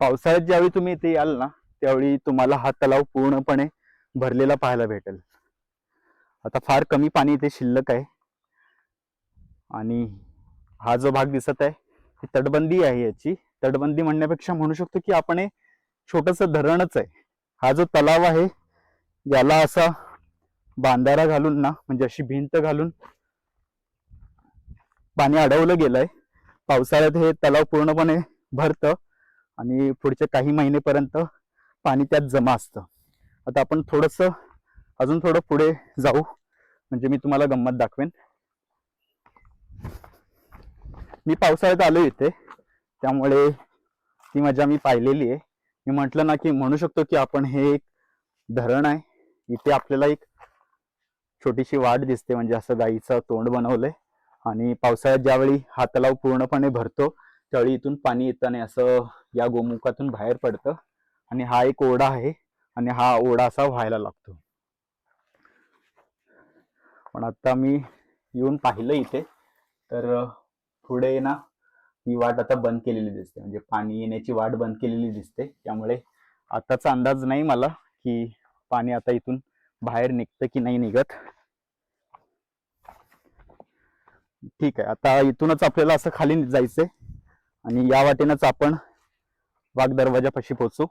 पावसाळ्यात ज्यावेळी तुम्ही इथे याल ना त्यावेळी तुम्हाला हा तलाव पूर्णपणे भरलेला पाहायला भेटेल. आता फार कमी पाणी इथे शिल्लक आहे. आणि हा जो भाग दिसत आहे ही तटबंदी आहे याची. तटबंदी म्हणण्यापेक्षा म्हणू शकतो की आपण हे छोटस धरणच आहे. हा जो तलाव आहे याला असा बांधारा घालून ना म्हणजे अशी भिंत घालून पाणी अडवलं गेलंय. पावसाळ्यात हे तलाव पूर्णपणे भरतं. आणि पुढच्या काही महिनेपर्यंत पाणी त्यात जमा असतं. आता आपण थोडंसं अजून थोडं पुढे जाऊ. म्हणजे मी तुम्हाला गंमत दाखवेन. मी पावसाळ्यात आलो इथे. त्यामुळे ती मजा मी पाहिलेली आहे. मी म्हटलं ना की म्हणू शकतो की आपण हे एक धरण आहे. इथे आपल्याला एक छोटीशी वाट दिसते. म्हणजे असं गाईचं तोंड बनवलंय. आणि पावसाळ्यात ज्यावेळी हा तलाव पूर्णपणे भरतो तळीतून इथून पाणी येताना असं या गोमुखातून बाहेर पडतं. आणि हा एक ओढा आहे आणि हा ओढा असा व्हायला लागतो. पण आता मी येऊन पाहिलं इथे तर पुढे ना ही वाट आता बंद केलेली दिसते. म्हणजे पाणी येण्याची वाट बंद केलेली दिसते. त्यामुळे आताचा अंदाज नाही मला की पाणी आता इथून बाहेर निघतं की नाही निघत. ठीक आहे. आता इथूनच आपल्याला असं खाली जायचंय. आणि या वाटेनच आपण वाघ दरवाजापाशी पोहोचू.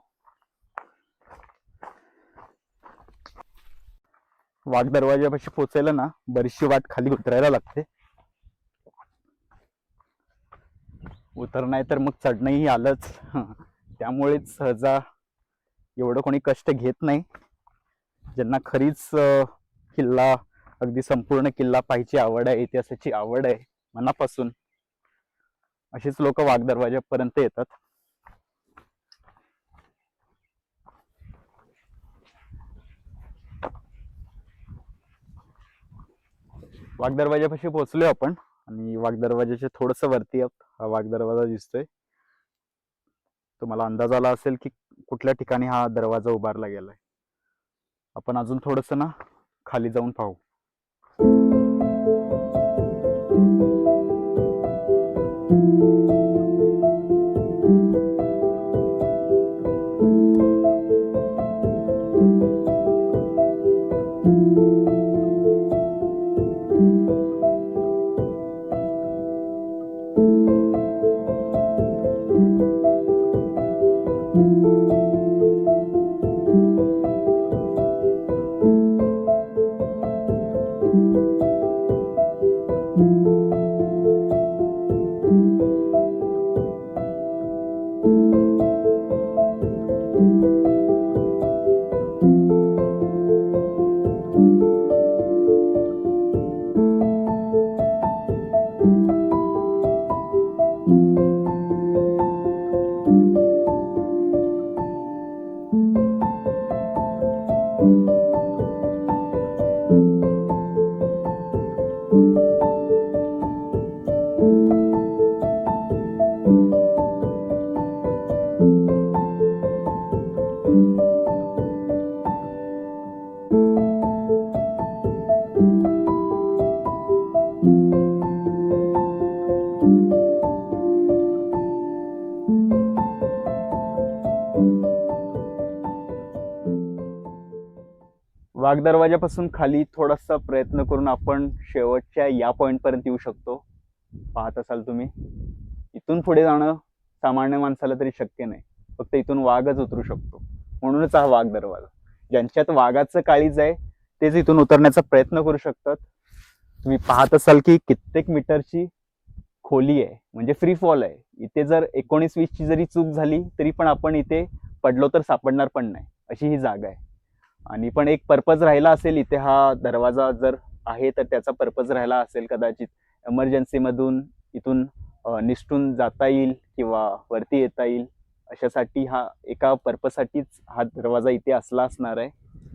वाघ दरवाजापाशी पोचायला ना बरीचशी वाट खाली उतरायला लागते. उतर नाही तर मग चढणंही आलंच. त्यामुळेच सहजा एवढं कोणी कष्ट घेत नाही. ज्यांना खरीच किल्ला अगदी संपूर्ण किल्ला पाहायची आवड आहे इतिहासाची आवड आहे मनापासून. अशीच लोक वाघ दरवाज्यापर्यंत येतात. वाघ दरवाजापाशी पोहोचलोय आपण आणि वाघ दरवाजाच्या थोडस वरती आहोत. हा वाघ दरवाजा दिसतोय. तुम्हाला अंदाज आला असेल की कुठल्या ठिकाणी हा दरवाजा उभारला गेलाय. आपण अजून थोडस ना खाली जाऊन पाहू. वाघ दरवाजापासून खाली थोडासा प्रयत्न करून आपण शेवटच्या या पॉईंटपर्यंत येऊ शकतो. पाहत असाल तुम्ही. इथून पुढे जाणं सामान्य माणसाला तरी शक्य नाही. फक्त इथून वाघच उतरू शकतो. म्हणूनच हा वाघ दरवाजा ज्यांच्यात वाघाचं काळीज आहे तेच इथून उतरण्याचा प्रयत्न करू शकतात. तुम्ही पाहत असाल की कित्येक मीटरची खोली आहे. म्हणजे फ्री फॉल आहे. इथे जर एकोणीस वीसची जरी चूक झाली तरी पण आपण इथे पडलो तर सापडणार पण नाही. अशी ही जागा आहे. आणि पण एक पर्पज राहिला असेल इथे हा दरवाजा जर आहे तर त्याचा पर्पज राहिला असेल कदाचित. एमर्जन्सीमधून इथून निष्ठून निसटून जाता येईल किंवा वरती येता येईल अशासाठी हा एका पर्पजसाठीच हा दरवाजा इथे असला असणार आहे.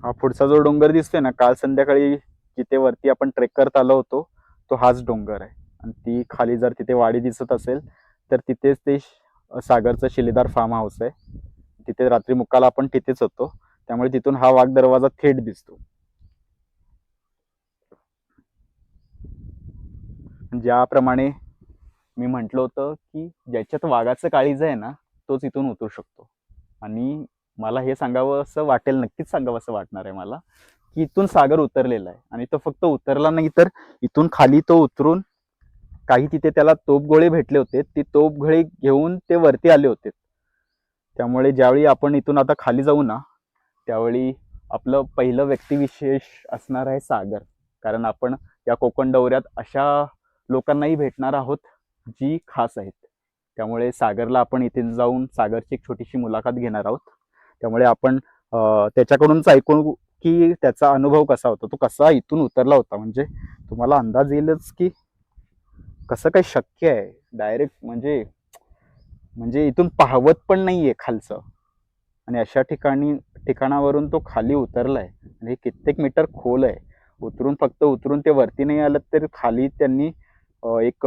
हा पुढचा जो डोंगर दिसतोय ना काल संध्याकाळी जिथे वरती आपण ट्रेक करत आलो होतो तो हाच डोंगर आहे. आणि ती खाली जर तिथे वाडी दिसत असेल तर तिथेच ते श- सागरचं शिलेदार फार्म हाऊस आहे. तिथे रात्री मुक्काला आपण तिथेच होतो. त्यामुळे तिथून हा वाघ दरवाजा थेट दिसतो. ज्याप्रमाणे मी म्हटलं होतं की ज्याच्यात वाघाचं काळीज आहे ना तोच इथून उतरू शकतो. आणि मला हे सांगावं असं वाटेल नक्कीच सांगावं असं वाटणार आहे मला की इथून सागर उतरलेला आहे. आणि तो फक्त उतरला नाही तर इथून खाली तो उतरून काही तिथे त्याला तोपगोळे भेटले होते. ती तोपगोळे घेऊन ते वरती आले होते. त्यामुळे ज्यावेळी आपण इथून आता खाली जाऊ ना त्यावेळी आपलं पहिलं व्यक्तिविशेष असणार आहे सागर. कारण आपण या कोकण दौऱ्यात अशा लोकांनाही भेटणार आहोत जी खास आहेत. त्यामुळे सागरला आपण इथे जाऊन सागरची एक छोटीशी मुलाखत घेणार आहोत. त्यामुळे आपण त्याच्याकडूनच ऐकून की त्याचा अनुभव कसा होता? तो कसा इथून उतरला होता? म्हणजे तुम्हाला अंदाज येईलच की कसं काही शक्य आहे? डायरेक्ट म्हणजे म्हणजे इथून पाहवत पण नाही आहे खालचं. आणि अशा ठिकाणी ठिकाणावरून तो खाली उतरलाय आणि हे कित्येक मीटर खोल आहे. उतरून फक्त उतरून ते वरती नाही आलं तर खाली त्यांनी एक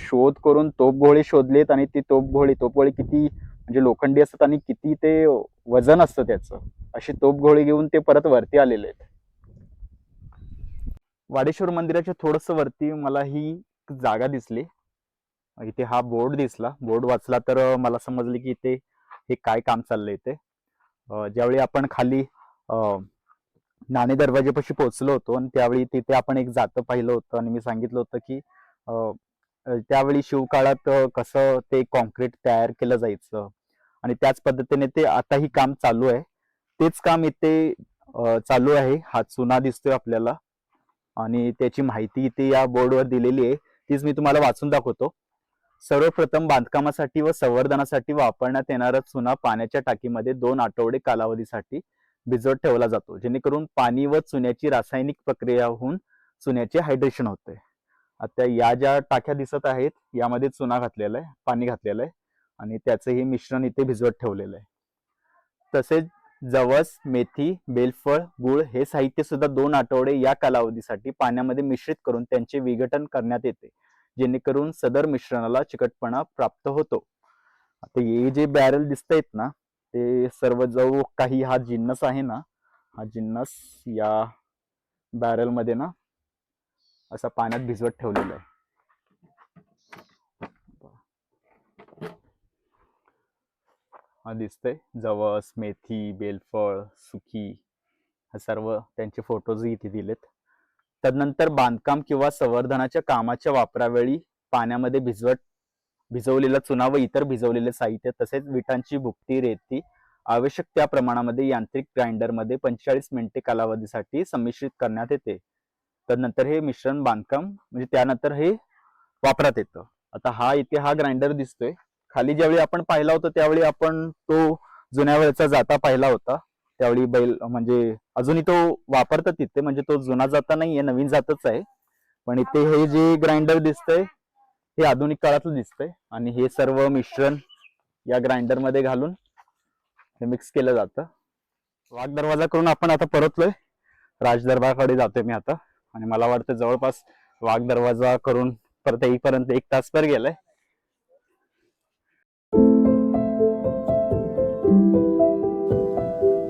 शोध करून तोपगोळी शोधलेत आणि ती तोपगोळी तोपगोळी किती म्हणजे लोखंडी असतात आणि किती ते वजन असतं त्याचं अशी तोपगोळी घेऊन ते परत वरती आलेले आहेत. वाडेश्वर मंदिराच्या थोडस वरती मला ही जागा दिसली. इथे हा बोर्ड दिसला. बोर्ड वाचला तर मला समजले की इथे हे काय काम चाललंय इथे. ज्यावेळी आपण खाली नाणे दरवाजेपाशी पोहोचलो होतो आणि त्यावेळी तिथे आपण एक जातं पाहिलं होतं आणि मी सांगितलं होतं की त्यावेळी शिवकाळात कसं ते कॉन्क्रीट तयार केलं जायचं आणि त्याच पद्धतीने ते आताही काम चालू आहे. तेच काम इथे चालू आहे. हा चुना दिसतोय आपल्याला आणि त्याची माहिती इथे या बोर्डवर दिलेली आहे. तीच मी तुम्हाला वाचून दाखवतो. सर्वप्रथम बांधकामासाठी व संवर्धनासाठी वापरण्यात येणारा चुना पाण्याच्या टाकीमध्ये दोन आठवडे कालावधीसाठी भिजवत ठेवला जातो जेणेकरून पाणी व चुन्याची रासायनिक प्रक्रिया होऊन चुन्याचे हायड्रेशन होते. आता या ज्या टाक्या दिसत आहेत यामध्ये चुना घातलेला आहे पाणी घातलेलं आहे आणि त्याचं हे मिश्रण इथे भिजवत ठेवलेलं आहे. तसेच जवस मेथी बेलफळ गुळ हे साहित्य सुद्धा दोन आठवडे या कालावधीसाठी पाण्यामध्ये मिश्रित करून त्यांचे विघटन करण्यात येते. जेणेकरून सदर मिश्रणाला चिकटपणा प्राप्त होतो. आता हे जे बॅरल दिसत आहेत ना ते सर्व जो काही हा जिन्नस आहे ना हा जिन्नस या बॅरलमध्ये ना असा पाण्यात भिजवत ठेवलेला आहे. हा दिसतंय. जवस मेथी बेलफळ सुकी हे सर्व त्यांचे फोटोजही इथे दिलेत. तदनंतर बांधकाम किंवा संवर्धनाच्या कामाच्या वापरावेळी पाण्यामध्ये भिजवत भिजवलेला चुना व इतर भिजवलेले साहित्य तसेच विटांची भुकटी रेती आवश्यक त्या प्रमाणामध्ये यांत्रिक ग्राइंडरमध्ये पंचेचाळीस मिनिटे कालावधीसाठी संमिश्रित करण्यात येते. तदनंतर हे मिश्रण बांधकाम म्हणजे त्यानंतर हे वापरात येतं. आता हा इथे हा ग्राइंडर दिसतोय. खाली ज्यावेळी आपण पाहिला होता त्यावेळी आपण तो जुन्या वेळेचा जाता पाहिला होता. त्यावेळी बैल म्हणजे अजूनही तो वापरतात तिथे म्हणजे तो जुना जाता नाहीये नवीन जातच आहे. पण इथे हे जे ग्राइंडर दिसतंय हे आधुनिक काळातलं दिसतंय. आणि हे सर्व मिश्रण या ग्राइंडरमध्ये घालून हे मिक्स केलं जातं. वाघ दरवाजा करून आपण आता परतलोय. राज दरबाराकडे जातोय मी आता. आणि मला वाटतं जवळपास वाघ दरवाजा करून परत येईपर्यंत एक तासभर गेलाय.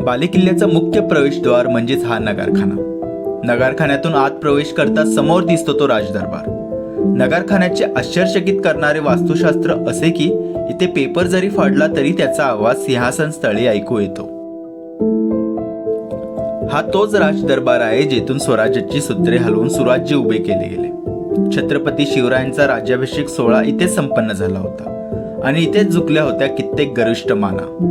बालेकिल्ल्याचा मुख्य प्रवेशद्वार म्हणजेच हा नगारखाना. नगारखान्यातून आत प्रवेश करता समोर दिसतो तो राजदरबार. नगारखान्याचे आश्चर्यचकित करणारे वास्तुशास्त्र असे की इथे पेपर जरी फाडला तरी त्याचा आवाज सिंहासन स्थळी ऐकू येतो. हा तोच राजदरबार आहे जेथून स्वराज्याची सूत्रे हलवून सुराज्य उभे केले गेले. छत्रपती शिवरायांचा राज्याभिषेक सोहळा इथे संपन्न झाला होता आणि इथेच झुकल्या होत्या कित्येक गरिष्ठ माना.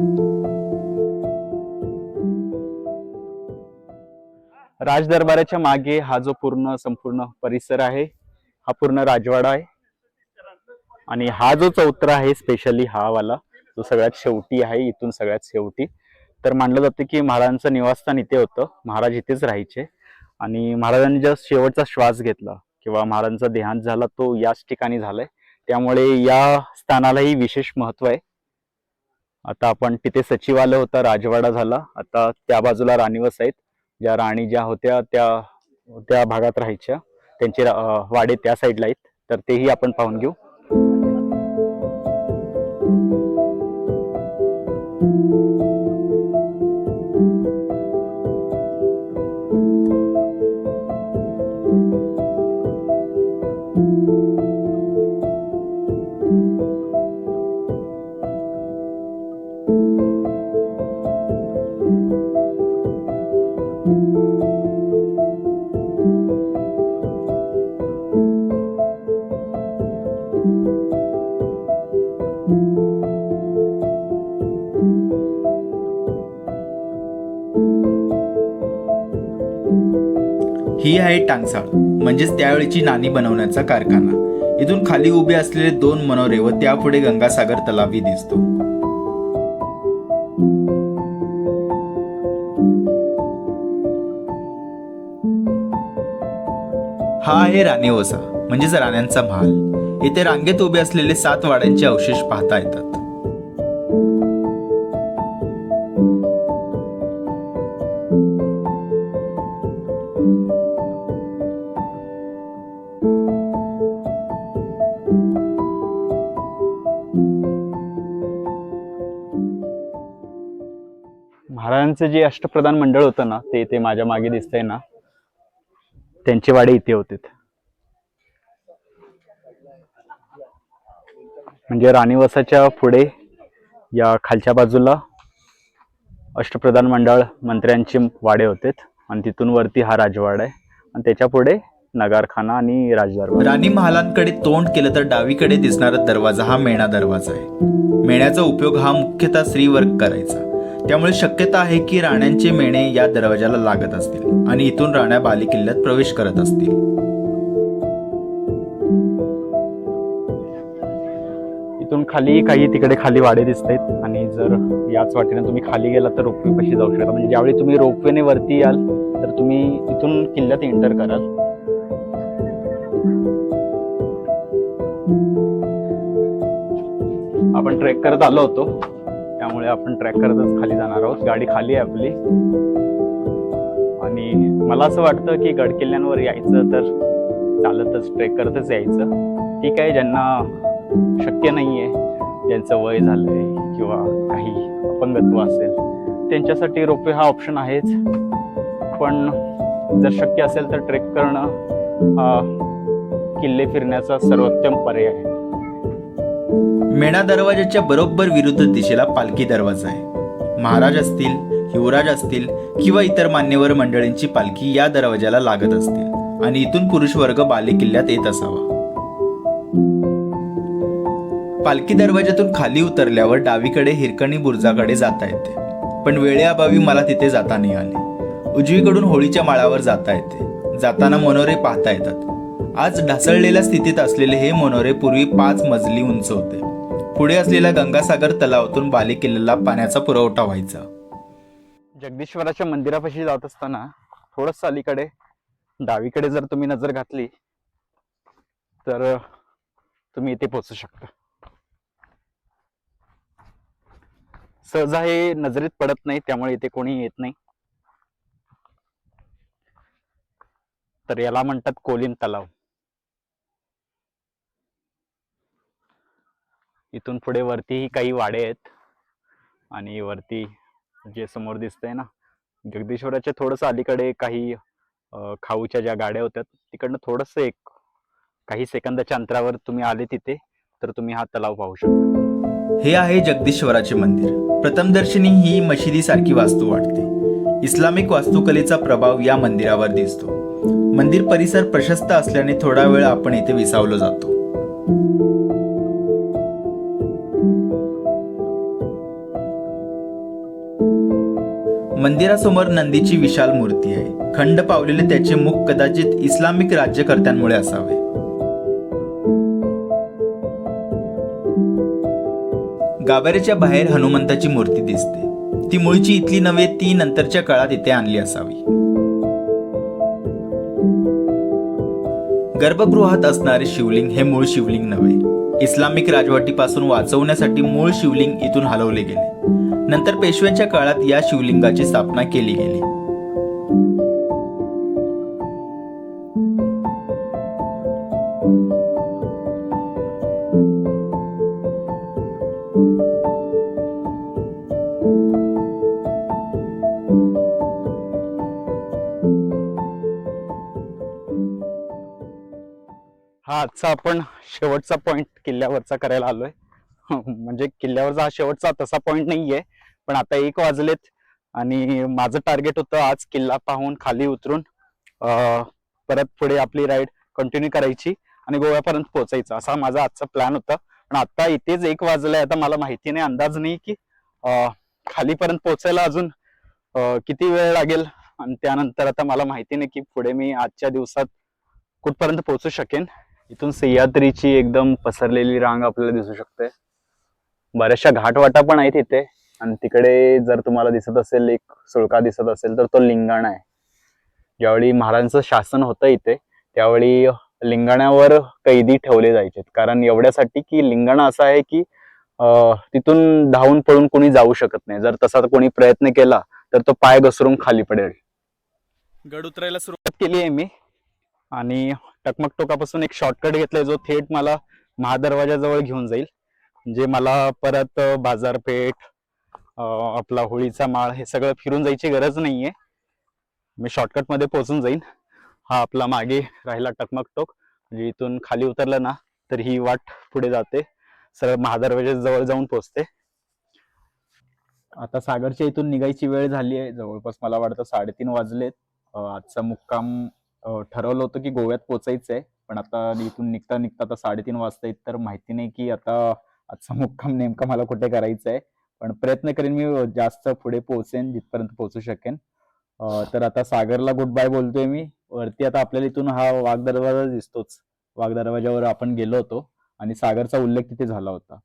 राजदरबाराच्या मागे हा जो पूर्ण संपूर्ण परिसर आहे हा पूर्ण राजवाडा आहे. आणि हा जो चौत्रा आहे स्पेशली हा वाला जो सगळ्यात शेवटी आहे इथून सगळ्यात शेवटी. तर मानलं जातं की महाराजांचं निवासस्थान इथे होतं. महाराज इथेच राहायचे. आणि महाराजांनी ज्या शेवटचा श्वास घेतला किंवा महाराजांचा देहांत झाला तो याच ठिकाणी झालाय. त्यामुळे या स्थानालाही विशेष महत्त्व आहे. आता आपण तिथे सचिवालय होता राजवाडा झाला. आता त्या बाजूला राणीवस आहेत. ज्या राणी ज्या होत्या त्या त्या भागात राहायच्या. त्यांचे वाडे त्या साईडला आहेत. तर तेही आपण पाहून घेऊ. ही टांगसाळ म्हणजेच त्यावेळीची नाणी बनवण्याचा कारखाना. इथून खाली उभे असलेले दोन मनोरे व त्यापुढे गंगासागर तलावही दिसतो. हा आहे राणेवसा म्हणजेच राण्यांचा महाल. येथे रांगेत उभे असलेले सात वाड्यांचे अवशेष पाहता येतात. त्यांचं जे अष्टप्रधान मंडळ होतं ना ते इथे माझ्या मागे दिसतंय ना त्यांचे वाडे इथे होते म्हणजे राणीवसाच्या पुढे या खालच्या बाजूला अष्टप्रधान मंडळ मंत्र्यांचे वाडे होते आणि तिथून वरती हा राजवाडा आहे. आणि त्याच्या पुढे नगारखाना आणि राजदरबार. राणी महालांकडे तोंड केलं तर डावीकडे दिसणारा दरवाजा हा मेणा दरवाजा आहे. मेण्याचा उपयोग हा मुख्यतः स्त्रीवर्ग करायचा. त्यामुळे शक्यता आहे की राण्यांचे मेणे या दरवाजाला लागत असतील आणि इथून राण्या बालेकिल्ल्यात प्रवेश करत असतील. इथून खाली काही तिकडे खाली वाडे दिसत आहेत आणि जर याच वाटेने तुम्ही खाली गेला तर रोपवे कशी जाऊ शकता. म्हणजे ज्यावेळी तुम्ही रोपवेने वरती याल तर तुम्ही इथून किल्ल्यात एंटर कराल. आपण ट्रेक करत आलो होतो. त्यामुळे आपण ट्रॅक करतच खाली जाणार आहोत. गाडी खाली आहे आपली. आणि मला असं वाटतं की गडकिल्ल्यांवर यायचं तर चालतच ट्रेक करतच यायचं. ठीक आहे ज्यांना शक्य नाही आहे ज्यांचं वय झालंय किंवा काही अपंगत्व असेल त्यांच्यासाठी रोपवे हा ऑप्शन आहेच. पण जर शक्य असेल तर ट्रेक करणं किल्ले फिरण्याचा सर्वोत्तम पर्याय आहे. मेणा दरवाजाच्या बरोबर विरुद्ध दिशेला पालखी दरवाजा आहे. महाराज असतील युवराज असतील किंवा इतर मान्यवर मंडळींची पालखी या दरवाजाला लागत असतील आणि इथून पुरुष वर्ग बाले किल्ल्यात येत असावा. पालखी दरवाजातून खाली उतरल्यावर डावीकडे हिरकणी बुर्जाकडे जाता येते. पण वेळेअभावी मला तिथे जाता नाही आले. उजवीकडून होळीच्या माळावर जाता येते. जाताना मनोरे पाहता येतात. आज ढासळलेल्या स्थितीत असलेले हे मनोरे पूर्वी पाच मजली उंच होते. पुढे असलेल्या गंगासागर तलावातून बाले किल्ल्याला पाण्याचा पुरवठा व्हायचा. जगदीश्वराच्या मंदिरापाशी जात असताना थोडस अलीकडे डावीकडे जर तुम्ही नजर घातली तर तुम्ही इथे पोहोचू शकता. सहजा हे नजरेत पडत नाही त्यामुळे इथे कोणी येत नाही. तर याला म्हणतात कोलीन तलाव. इथून पुढे वरतीही काही वाडे आहेत. आणि वरती जे समोर दिसतंय ना जगदीश्वराच्या थोडंसं अलीकडे काही खाऊच्या ज्या गाड्या होत्या तिकडनं थोडस एक काही सेकंदाच्या अंतरावर तुम्ही आले तिथे तर तुम्ही हा तलाव पाहू शकता. हे आहे जगदीश्वराचे मंदिर. प्रथमदर्शनी ही मशिदीसारखी वास्तू वाटते. इस्लामिक वास्तुकलेचा प्रभाव या मंदिरावर दिसतो. मंदिर परिसर प्रशस्त असल्याने थोडा वेळ आपण इथे विसावलो जातो. मंदिरासमोर नंदीची विशाल मूर्ती आहे. खंड पावलेले त्याचे मुख कदाचित इस्लामिक राज्यकर्त्यांमुळे असावे. गाभाऱ्याच्या बाहेर हनुमंताची मूर्ती दिसते. ती मूळची इथली नव्हे ती नंतरच्या काळात इथे आणली असावी. गर्भगृहात असणारे शिवलिंग हे मूळ शिवलिंग नव्हे. इस्लामिक राजवटीपासून वाचवण्यासाठी मूळ शिवलिंग इथून हलवले गेले. नंतर पेशव्यांच्या काळात या शिवलिंगाची स्थापना केली गेली. हा आजचा आपण शेवटचा पॉईंट किल्ल्यावरचा करायला आलोय. म्हणजे किल्ल्यावरचा हा शेवटचा तसा पॉईंट नाहीये. पण आता एक वाजलेत आणि माझं टार्गेट होतं आज किल्ला पाहून खाली उतरून परत पुढे आपली राईड कंटिन्यू करायची आणि गोव्यापर्यंत पोहोचायचं. असा माझा आजचा प्लॅन होता. पण आता इथेच एक वाजलाय. आता मला माहिती नाही अंदाज नाही की खालीपर्यंत पोहोचायला अजून किती वेळ लागेल? आणि त्यानंतर आता मला माहिती नाही की पुढे मी आजच्या दिवसात कुठपर्यंत पोहोचू शकेन. इथून सह्याद्रीची एकदम पसरलेली रांग आपल्याला दिसू शकते. बऱ्याचशा घाटवाटा पण आहेत इथे. आणि तिकडे जर तुम्हाला दिसत असेल एक सुळका दिसत असेल तर तो लिंगाणा आहे. ज्यावेळी महाराजांचं शासन होतं इथे त्यावेळी लिंगाण्यावर कैदी ठेवले जायचे. कारण एवढ्यासाठी की लिंगाणा असा आहे की तिथून धावून पळून कोणी जाऊ शकत नाही. जर तसा कोणी प्रयत्न केला तर तो पाय घसरून खाली पडेल. गड उतरायला सुरुवात केली आहे मी. आणि टकमक टोकापासून एक शॉर्टकट घेतलाय जो थेट मला महादरवाजाजवळ घेऊन जाईल. जे मला परत बाजारपेठ आपला होळीचा माळ हे सगळं फिरून जायची गरज नाहीये. मी शॉर्टकटमध्ये पोहोचून जाईन. हा आपला मागे राहिला टकमक टोक. म्हणजे इथून खाली उतरलं ना तर ही वाट पुढे जाते. सरळ महादरवाजा जवळ जाऊन पोहोचते. आता सागरच्या इथून निघायची वेळ झाली आहे. जवळपास मला वाटतं साडेतीन वाजलेत. आजचा मुक्काम ठरवलं होतं की गोव्यात पोचायचं आहे पण आता इथून निघता निघता आता साडेतीन वाजता तर माहिती नाही की आता आजचा मुक्काम नेमका मला कुठे करायचा आहे पण प्रयत्न करेन मी जास्त पुढे पोहोचेन जिथपर्यंत पोहोचू शकेन. तर आता सागरला गुड बाय बोलतोय मी. वरती आता आपल्याला इथून हा वाघ दरवाजा दिसतोच. वाघ दरवाजावर आपण गेलो होतो आणि सागरचा उल्लेख तिथे झाला होता.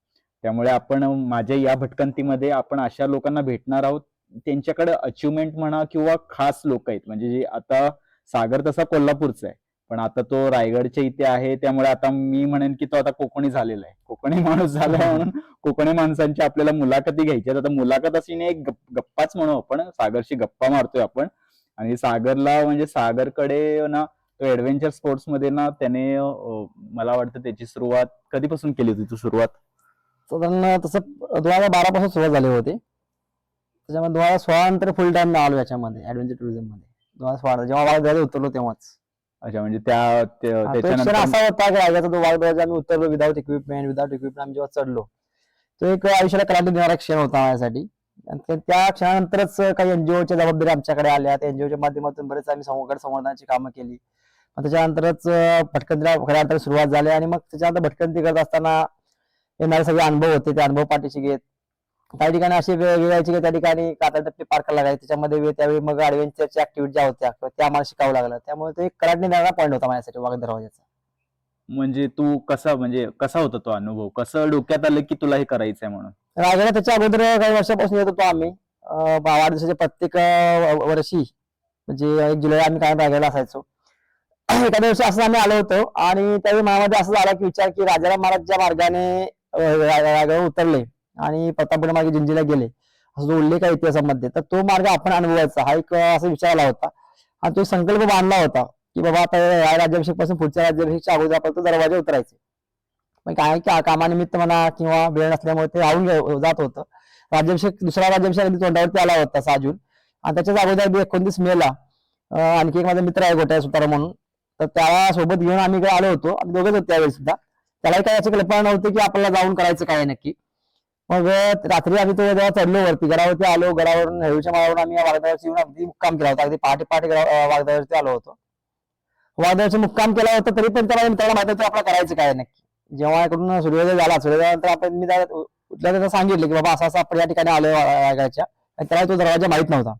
त्यामुळे आपण माझ्या या भटकंतीमध्ये आपण अशा लोकांना भेटणार आहोत. त्यांच्याकडे अचिव्हमेंट म्हणा किंवा खास लोक आहेत. म्हणजे जे आता सागर तसा कोल्हापूरचा आहे. पण आता तो रायगडच्या इथे आहे त्यामुळे आता मी म्हणेन की तो आता कोकणी झालेला आहे. कोकणी माणूस झालाय म्हणून कोकणी माणसांची आपल्याला मुलाखती घ्यायच्या. आता मुलाखत अशी नाही एक गप्पाच म्हणू आपण. सागरशी गप्पा मारतोय आपण. आणि सागरला म्हणजे सागरकडे ना तो ऍडव्हेंचर स्पोर्ट्समध्ये ना त्याने मला वाटतं त्याची सुरुवात कधीपासून केली होती तू सुरुवात? साधारण तसं दोन हजार बारा पासून सुरुवात झाली होती. त्याच्यामध्ये दोन हजार सोळा नंतर फुल टाइम आलो याच्यामध्ये ऍडव्हेंचर टुरिझममध्ये. दोन हजार सोळा जेव्हा उतरलो तेव्हाच. अच्छा म्हणजे त्या त्या- हा, तो एक क्षण त्याच्यानंतर असा होता की राजाचा तो आम्ही उतरलो विदाऊट इक्विपमेंट विदाऊट इक्विपमेंट आम्ही जेव्हा चढलो तो एक आयुष्याला क्रांती देणारा क्षण होता माझ्यासाठी. आणि त्या- त्या क्षणानंतरच काही एनजीओच्या जबाबदारी आमच्याकडे आल्या. त्या एनजीओच्या माध्यमातून बरेच आम्ही संवर्धन संवर्धनाची कामं केली. मग त्याच्यानंतरच अं, भटकंतीला खऱ्या अर्थाने सुरुवात झाली. आणि मग त्याच्यानंतर भटकंती करत असताना येणारे सगळे अनुभव होते. ते अनुभव पाठीशी घेत काही ठिकाणी असे वेळ वेळ यायचे की त्या ठिकाणी कातळ टप्पे पार करायला लागायचे त्याच्यामध्ये त्यावेळी मग ऍडव्हेंचरच्या ऍक्टिव्हिटी ज्या होत्या त्या आम्हाला शिकावं लागलं. त्यामुळे तो एक कराटणी देणारा पॉईंट होता माझ्यासाठी वाघ दरवाजाचा म्हणजे तू कसा म्हणजे कसा होता तो अनुभव? कसं डोक्यात आलं की तुला हे करायचंय म्हणून? रायगडला त्याच्या अगोदर काही वर्षापासून येत होतो आम्ही. अं, बा- वाढदिवसाच्या प्रत्येक अं, व- वर्षी म्हणजे एक जुलै आम्ही काय रायगडला असायचो. एखाद्या वर्षी असं आम्ही आलो होतो आणि त्यावेळी मनामध्ये असं झाला की विचार की राजाराम महाराज ज्या मार्गाने अं, रा- रायगडवर उतरले आणि प्रतापगड मार्गे जिंजीला गेले. असं जो उल्लेख आहे इतिहासामध्ये तर तो मार्ग आपण अनुभवायचा. हा एक असा विचार आला होता. आणि तो संकल्प बांधला होता की बाबा आता या राज्याभिषेकपासून पुढच्या राज्याभिषेकच्या अगोदर आपण तो उतरायचे. पण काय की कामानिमित्त म्हणा किंवा वेळ नसल्यामुळे ते राहून जात होतं. राज्याभिषेक दुसरा राज्याभिषेक अगदी तोंडावरती आला होता सहा जून आणि त्याच्याच अगोदर बी एकोणतीस मेला. आणखी एक माझा मित्र आहे गोट्या सुतारा म्हणून. तर त्याला सोबत घेऊन आम्ही इकडे आलो होतो. आम्ही दोघेच होतो त्यावेळी सुद्धा. त्यालाही काय याची कल्पना नव्हती की आपल्याला जाऊन करायचं काय नक्की. मग रात्री आम्ही तो जेव्हा चढलो वरती गडावरती आलो गडावरून हेळूच्या माळावरून आम्ही वागदावरची येऊन अगदी मुक्काम केला होता. अगदी पहाटे पहाटे वागदावरती आलो होतो. वागदावरची मुक्काम केला होता तरी पण त्याला मित्राला माहिती होतं आपल्याला करायचं काय नक्की. जेव्हा इकडून सूर्योदय झाला सूर्योदयानंतर आपण मी त्याला उठल्या त्याला सांगितलं की बाबा असं असं आपण या ठिकाणी आलोय वागायच्या त्याला तो दरवाजा माहीत नव्हता.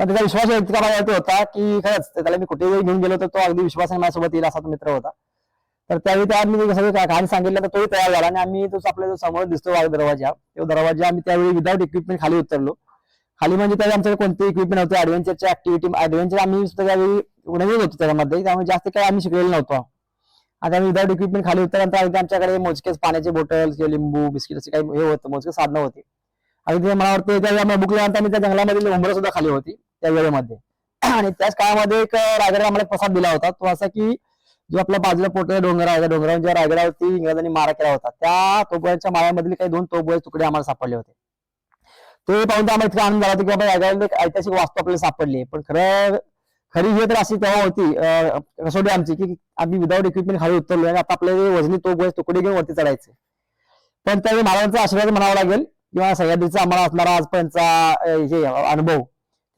पण त्याचा विश्वास इतका माझ्यावरती होता की खरंच त्याला मी कुठेही घेऊन गेलो तर तो अगदी विश्वासाने माझ्यासोबत येईल असा तो मित्र होता. तर त्यावेळी त्या आम्ही सगळं कहाणी सांगितलं तर तोही तयार झाला आणि आम्ही तो आपल्या जो समोर दिसतो वाघ दरवाजा तो दरवाजा आम्ही त्यावेळी विदाऊट इक्विपमेंट खाली उतरलो. खाली म्हणजे त्यावेळी आमच्याकडे कोणते इक्विपमेंट नव्हते ऍडव्हेंचरच्या ऍक्टिव्हिटी ऍडव्हेंचर आम्ही त्यावेळी नवीन होतो त्याच्यामध्ये. त्यामुळे जास्त काही आम्ही शिकलेलो नव्हतो. आता आम्ही विदाऊट इक्विपमेंट खाली उतरल्यानंतर आमच्याकडे मोजकेच पाण्याचे बॉटल किंवा लिंबू बिस्किट असे काही हे होतं मोजके साधनं होती. आणि ते मला वाटतं त्यावेळी आम्हाला बुक आम्ही त्या जंगलामध्ये उंबरं सुद्धा खाली होती त्या वेळेमध्ये. आणि त्याच काळामध्ये एक राजाने आम्हाला एक प्रसाद दिला होता. तो असा की जो आपला बाजूला पोटे डोंगर आहे त्या डोंगरावर ज्या रायगडावरती इंग्रजांनी मारा केला होता. त्या तोबोळ्यांच्या माळ्यामधील काही दोन तोबोळे तुकडे आम्हाला सापडले होते. ते पाहून आम्हाला इतका आनंद झाला होता की बाबा रायगडाला एक ऐतिहासिक वास्तू आपल्याला सापडली पण खरं खरी हे तर अशी तेव्हा होती कसोटी आमची की आम्ही विदाऊट इक्विपमेंट खाली उतरलो आणि आता आपल्याला वजनी तोबोळे तुकडे घेऊन वरती चढायचे. पण त्यावेळी महाराजांचा आशीर्वाद म्हणावा लागेल किंवा सह्याद्रीचा आम्हाला असणारा आजपर्यंतचा हे अनुभव.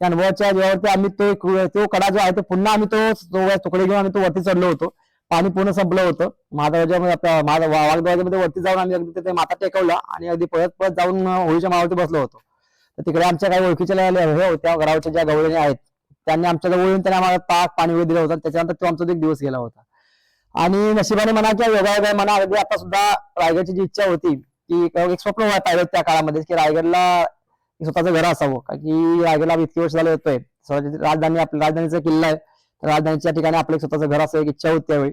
त्या अनुभवाच्या जेव्हावरती आम्ही तो तो कडा जो आहे तो पुन्हा आम्ही तो तुकडे घेऊन आम्ही तो वरती चढलो होतो. पाणी पूर्ण संपलं होतं. महादेवाच्या आपल्या वरती जाऊन आम्ही अगदी तिथे माता टेकवला आणि अगदी पळत पळत जाऊन होळीच्या माळावरती बसलो होतो. तर तिकडे आमच्या काही ओळखीच्या हे होत्या गावाच्या ज्या गवळणी आहेत त्यांनी आमच्या जवळ येऊन त्यांनी आम्हाला ताक पाणी वगैरे दिलं होतं त्याच्यानंतर तो आमचा एक दिवस गेला होता. आणि नशिबाने म्हणा किंवा योगायोगा म्हणा अगदी आता सुद्धा रायगडची जी इच्छा होती की एक स्वप्न होतं त्या काळामध्ये की रायगडला स्वतःचं घर असावं. का की रायगडला इतकी वर्ष झालं येतोय स्वतःची राजधानी आपली राजधानीचा किल्ला आहे. तर राजधानीच्या ठिकाणी आपलं स्वतःचं घर असं एक इच्छा होती त्यावेळी.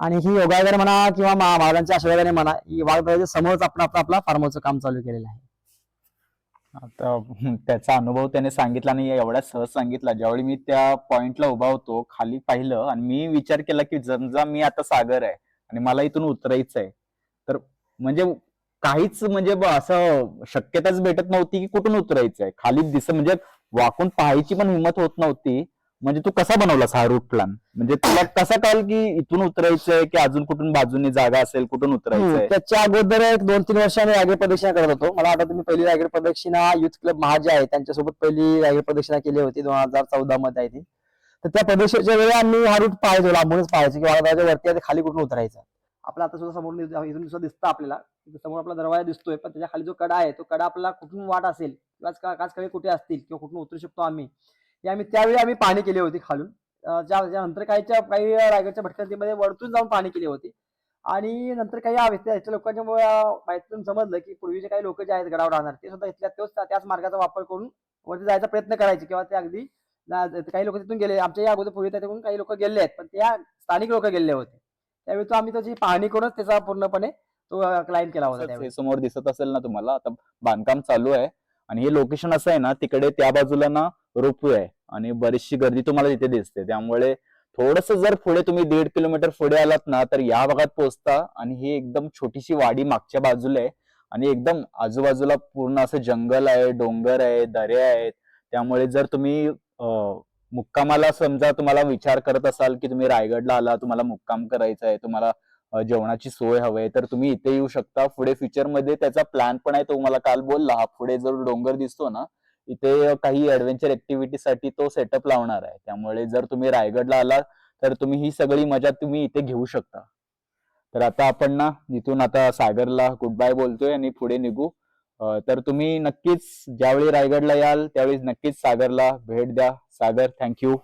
आणि ही योगागर म्हणा किंवा महाराजांच्या आशीर्वादाने म्हणा ही वाघदरवाजा समोरच आपण आपलं आपला फार्म हाऊसचं काम चालू केलेलं आहे. आता त्याचा अनुभव त्याने सांगितला आणि एवढ्या सहज सांगितला. ज्यावेळी मी त्या पॉइंटला उभा होतो खाली पाहिलं आणि मी विचार केला की जमजा मी आता सागर आहे आणि मला इथून उतरायचं आहे तर म्हणजे काहीच म्हणजे असं शक्यताच भेटत नव्हती की कुठून उतरायचं आहे खाली दिस म्हणजे वाकून पाहायची पण हिंमत होत नव्हती. म्हणजे तू कसा बनवलास हा रूट प्लॅन म्हणजे तुला कसा कळेल की इथून उतरायचंय की अजून कुठून बाजूने जागा असेल कुठून उतरायचंय? त्याच्या अगोदर एक दोन तीन वर्ष आम्ही प्रदक्षिणा करत होतो. मला आठवतं मी पहिली रायगड प्रदक्षिणा युथ क्लब महाजे आहे. त्यांच्यासोबत पहिली रायगड प्रदक्षिणा केली होती दोन हजार चौदा मध्ये आहे ती तर त्या प्रदक्षिणेच्या वेळी आम्ही हा रूट पाहायचो लांबूनच पाहायचो की वाघदाच्या वरती खाली कुठून उतरायचं आपला आता सुद्धा समोर इथून सुद्धा दिसतं आपल्याला. समोर आपला दरवाजा दिसतोय पण त्याच्याखाली जो कडा आहे तो कडा आपला कुठून वाट असेल? किंवा का- काच कडे कुठे असतील? किंवा कुठून उतरू शकतो आम्ही? हे आम्ही त्यावेळी आम्ही पाणी केली होती खालून. ज्या नंतर काहीच्या काही रायगडच्या भटकंतीमध्ये वरतून जाऊन पाणी केली होती. आणि नंतर काही या इथल्या लोकांच्या माहितीतून समजलं की पूर्वीचे काही लोक जे आहेत गडावर राहणार ते सुद्धा इथल्या तोच त्याच मार्गाचा वापर करून वरती जायचा प्रयत्न करायचे. किंवा ते अगदी काही लोक तिथून गेले. आमच्या या अगोदर पूर्वी तिथून काही लोक गेले आहेत पण त्या स्थानिक लोक गेले होते. त्यावेळी तो आम्ही त्याची पाहणी करूनच त्याचा पूर्णपणे तो क्लाइम केला होता त्यावेळी. समोर दिसत असेल ना तुम्हाला आता बांधकाम चालू आहे आणि हे लोकेशन असं आहे ना तिकडे त्या बाजूला ना रोपवे आहे आणि बरीचशी गर्दी तुम्हाला तिथे दिसते. त्यामुळे थोडस जर पुढे तुम्ही दीड किलोमीटर पुढे आलात ना तर या भागात पोहोचता आणि ही एकदम छोटीशी वाडी मागच्या बाजूला आहे आणि एकदम आजूबाजूला पूर्ण असं जंगल आहे डोंगर आहे दऱ्या आहेत. त्यामुळे जर तुम्ही मुक्कामाला समजा तुम्हाला विचार करत असाल की तुम्ही रायगडला आला तुम्हाला मुक्काम करायचा आहे तुम्हाला जेवणाची सोय हवी आहे तर तुम्ही इथे येऊ शकता. पुढे फ्युचरमध्ये त्याचा प्लॅन पण आहे तो मला काल बोलला. हा पुढे जो डोंगर दिसतो ना इथे काही ऍडव्हेंचर ऍक्टिव्हिटी साठी तो सेटअप लावणार आहे. त्यामुळे जर तुम्ही रायगडला आला तर तुम्ही ही सगळी मजा तुम्ही इथे घेऊ शकता. तर आता आपण ना इथून आता सागरला गुड बाय बोलतोय आणि पुढे निघू. तर तुम्ही नक्कीच ज्यावेळी रायगडला याल त्यावेळी नक्कीच सागरला भेट द्या. सागर थँक्यू